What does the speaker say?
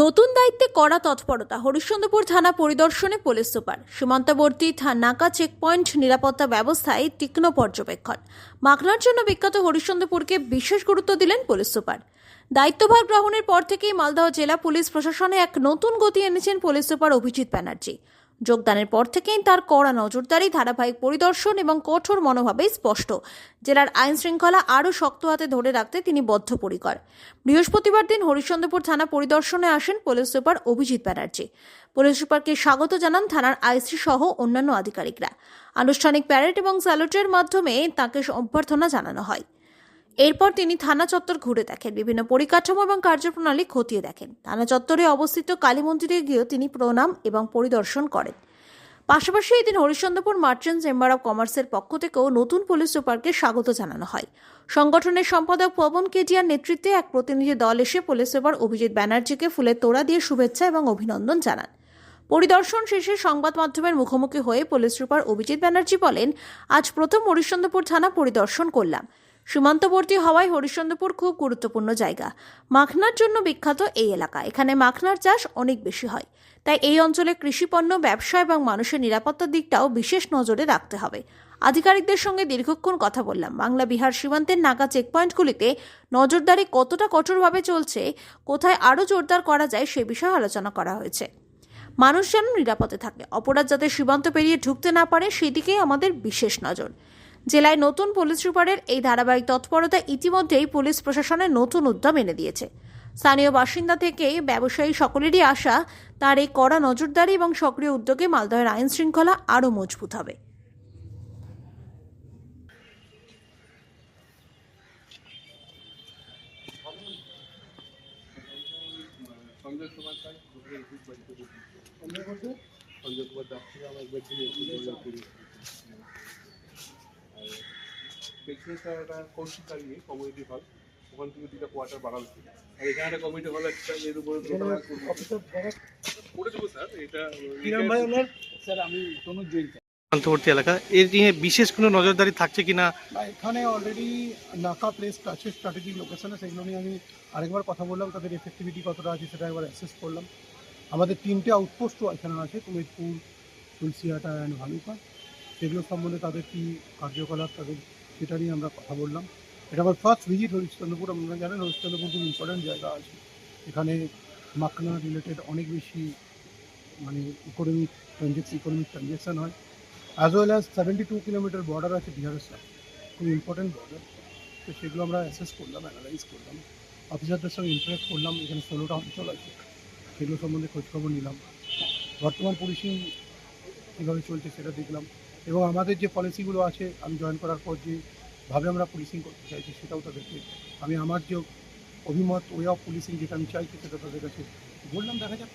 নতুন দায়িত্বে কড়া তৎপরতা। হরিশ্চন্দ্রপুর থানা পরিদর্শনে পুলিশ সুপার। সীমান্তবর্তী নাকা চেকপয়েন্ট নিরাপত্তা ব্যবস্থায় তীক্ষ্ণ পর্যবেক্ষণ। মাখলার জন্য বিখ্যাত হরিশ্চন্দ্রপুরকে বিশেষ গুরুত্ব দিলেন পুলিশ সুপার। দায়িত্বভার গ্রহণের পর থেকেই মালদহ জেলা পুলিশ প্রশাসনে এক নতুন গতি এনেছেন পুলিশ সুপার অভিজিৎ ব্যানার্জি। যোগদানের পর থেকেই তার কড়া নজরদারি, ধারাবাহিক পরিদর্শন এবং কঠোর মনোভাবেই স্পষ্ট। জেলার আইন শৃঙ্খলা আরও শক্ত হাতে ধরে রাখতে তিনি বদ্ধপরিকর। বৃহস্পতিবার দিন হরিশ্চন্দ্রপুর থানা পরিদর্শনে আসেন police super Abhijit Banerjee. Police সুপারকে স্বাগত জানান থানার আইসি সহ অন্যান্য আধিকারিকরা। আনুষ্ঠানিক প্যারেড এবং স্যালুটের মাধ্যমে তাকে অভ্যর্থনা জানানো হয়। এরপর তিনি থানা চত্বর ঘুরে দেখেন, বিভিন্ন পরিকাঠামো এবং কার্যপ্রণালী খতিয়ে দেখেন। থানা চত্বরে অবস্থিত কালী মন্দিরে গিয়েও তিনি প্রণাম এবং পরিদর্শন করেন। পাশাপাশি এই দিন হরিশ্চন্দ্রপুর মার্চেন্ট চেম্বার অব কমার্সের পক্ষ থেকেও নতুন পুলিশ সুপারকে স্বাগত জানানো হয়। সংগঠনের সম্পাদক পবন কেটিয়ার নেতৃত্বে এক প্রতিনিধি দল এসে পুলিশ সুপার অভিজিৎ ব্যানার্জিকে ফুলের তোড়া দিয়ে শুভেচ্ছা এবং অভিনন্দন জানান। পরিদর্শন শেষে সংবাদ মাধ্যমের মুখোমুখি হয়ে পুলিশ সুপার অভিজিৎ ব্যানার্জি বলেন, আজ প্রথম হরিশ্চন্দ্রপুর থানা পরিদর্শন করলাম। সীমান্তবর্তী হওয়ায় হরিশ্চন্দ্রপুর খুব গুরুত্বপূর্ণ জায়গা। মাখনার জন্য বিখ্যাত এই এলাকা। এখানে মাখনার চাষ অনেক বেশি হয়। তাই এই অঞ্চলে কৃষিপণ্য ব্যবসা এবং মানুষের নিরাপত্তার দিকটাও বিশেষ নজরে রাখতে হবে। আধিকারিকদের সঙ্গে দীর্ঘক্ষণ কথা বললাম। বাংলা বিহার সীমান্তের নাকা চেকপয়েন্টগুলিতে নজরদারি কতটা কঠোরভাবে চলছে, কোথায় আরও জোরদার করা যায় সে বিষয়ে আলোচনা করা হয়েছে। মানুষ যেন নিরাপদে থাকে। অপরাধ যাতে সীমান্ত পেরিয়ে ঢুকতে না পারে, সেদিকেই আমাদের বিশেষ নজর। জেলায় নতুন পুলিশ সুপারের এই ধারাবাহিক তৎপরতা ইতিমধ্যেই পুলিশ প্রশাসনের নতুন উদ্যম এনে দিয়েছে। স্থানীয় বাসিন্দা থেকে ব্যবসায়ী সকলেরই আশা, তার এই কড়া নজরদারি এবং সক্রিয় উদ্যোগে মালদহের আইন শৃঙ্খলা আরও মজবুত হবে। সঞ্জয় কুমার দাস আমার একবার দিয়ে করি আর পেছনে একটা কৌশিকার নিয়ে কমিউনিটি হল। ওখান থেকে দুটা কোয়ার্টার ছিল আর এখানে একটা কমিউনিটি হল একটা এর উপরে করে দেবো স্যার এটা স্যার আমি তনুজ জৈন। সীমান্তবর্তী এলাকা। এর নিয়ে বিশেষ কোনো নজরদারি থাকছে কিনা না? এখানে অলরেডি নাকা প্লেস আছে স্ট্র্যাটেজিক লোকেশনে সেগুলো নিয়ে আমি আরেকবার কথা বললাম তাদের এফেক্টিভিটি কতটা আছে সেটা একবার অ্যাসেস করলাম। আমাদের তিনটে আউটপোস্টও এখানে আছে কুমিরপুর তুলসিয়াটা অ্যান্ড ভালুকা। সেগুলো সম্বন্ধে তাদের কী কার্যকলাপ তাদের সেটা নিয়ে আমরা কথা বললাম। এটা আমার ফার্স্ট ভিজিট হরিশ্চন্দ্রপুর। আপনারা জানেন, হরিশ্চন্দ্রপুর খুব ইম্পর্ট্যান্ট জায়গা আছে। এখানে মাখনা রিলেটেড অনেক বেশি মানে ইকোনমিক ট্রানজেকশন ইকোনমিক ট্রানজেকশন হয়। As well as seventy two kilometre border আছে বিহারের সাথে খুব ইম্পর্টেন্ট বর্ডার তো সেগুলো আমরা অ্যাসেস করলাম অ্যানালাইজ করলাম। অফিসারদের সঙ্গে ইন্টারেক্ট করলাম। এখানে ষোলোটা অঞ্চল আছে। সেগুলো সম্বন্ধে খোঁজখবর নিলাম। বর্তমান পুলিশিং কীভাবে চলছে সেটা দেখলাম। এবং আমাদের যে পলিসিগুলো আছে, আমি জয়েন করার পর যেভাবে আমরা পুলিশিং করতে চাইছি, সেটাও তাদেরকে, আমি আমার যে অভিমত ওয়ে অফ পুলিশিং যেটা আমি চাইছি সেটা তাদের কাছে বললাম, দেখা যাক।